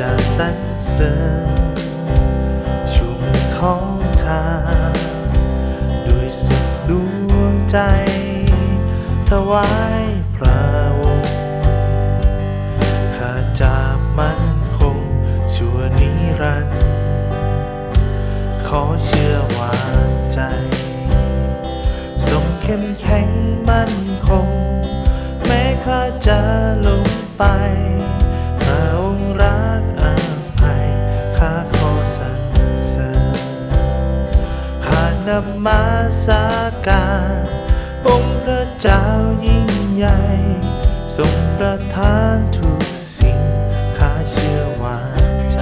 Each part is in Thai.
จะสรรเสริญชูมือของข้าด้วยสุดดวงใจ ถวายพระองค์ข้าจะมั่นคงชั่วนิรันดร์ขอเชื่อวางใจ ทรงเข้มแข็งมั่นคง แม้ข้าจะลงไป ข้านำมาสาการองค์พระเจ้ายิ่งใหญ่ ทรงประทานทุกสิ่งข้าเชื่อวางใจ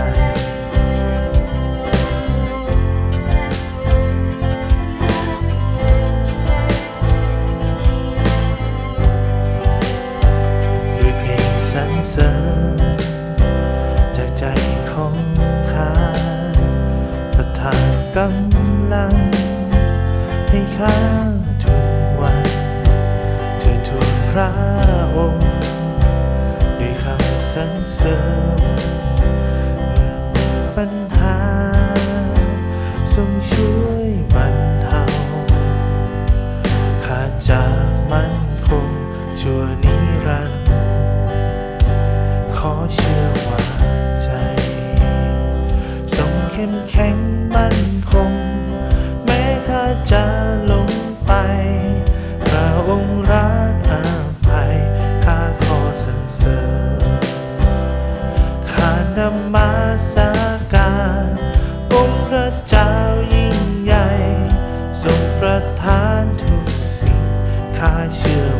ด้วยเพลงสรรเสริญจากใจของข้าประทานกำลัง ให้ข้าทุกวัน เธอทูลพระองค์ด้วยคำสรรเสริญ นมัสการองค์พระเจ้ายิ่งใหญ่ ทรงประทานทุกสิ่งข้าเชื่อ